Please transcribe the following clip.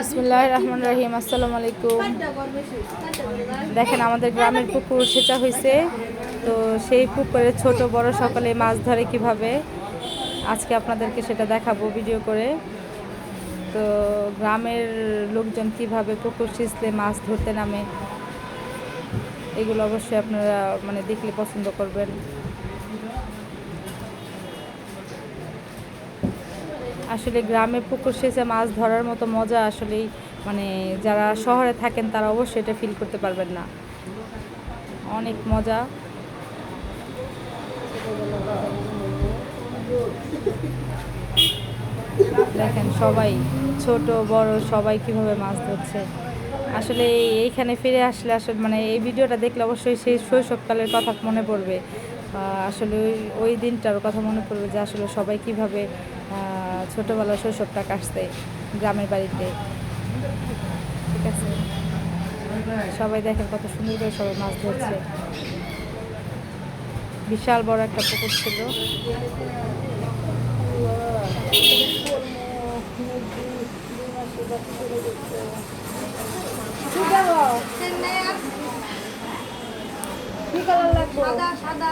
বিসমুল্লাহ রহমান রহিম, আসসালামু আলাইকুম। দেখেন আমাদের গ্রামের পুকুর সেচা হয়েছে তো সেই পুকুরে ছোট বড় সকলে মাছ ধরে কীভাবে? আজকে আপনাদেরকে সেটা দেখাবো ভিডিও করে। তো গ্রামের লোকজন কীভাবে পুকুর সিঁচলে মাছ ধরতে নামে, এগুলো অবশ্যই আপনারা মানে দেখলে পছন্দ করবেন। আসলে গ্রামে পুকুর সেচে মাছ ধরার মতো মজা আসলেই মানে যারা শহরে থাকেন তারা অবশ্যই এটা ফিল করতে পারবেন না। অনেক মজা। দেখেন সবাই, ছোট, বড়, সবাই কীভাবে মাছ ধরছে। আসলে এইখানে ফিরে আসলে আসলে মানে এই ভিডিওটা দেখলে অবশ্যই সেই শৈশবকালের কথা মনে পড়বে। আসলে ওই দিনটার কথা মনে পড়বে যে আসলে সবাই কীভাবে আহ, ছোটবেলার শৈশবটা কাটছে গ্রামের বাড়িতে। ঠিক আছে? সবাই দেখেন কত সুন্দর করে সবাই মাছ ধরছে। বিশাল বড় একটা পুকুর ছিল। সাদা সাদা।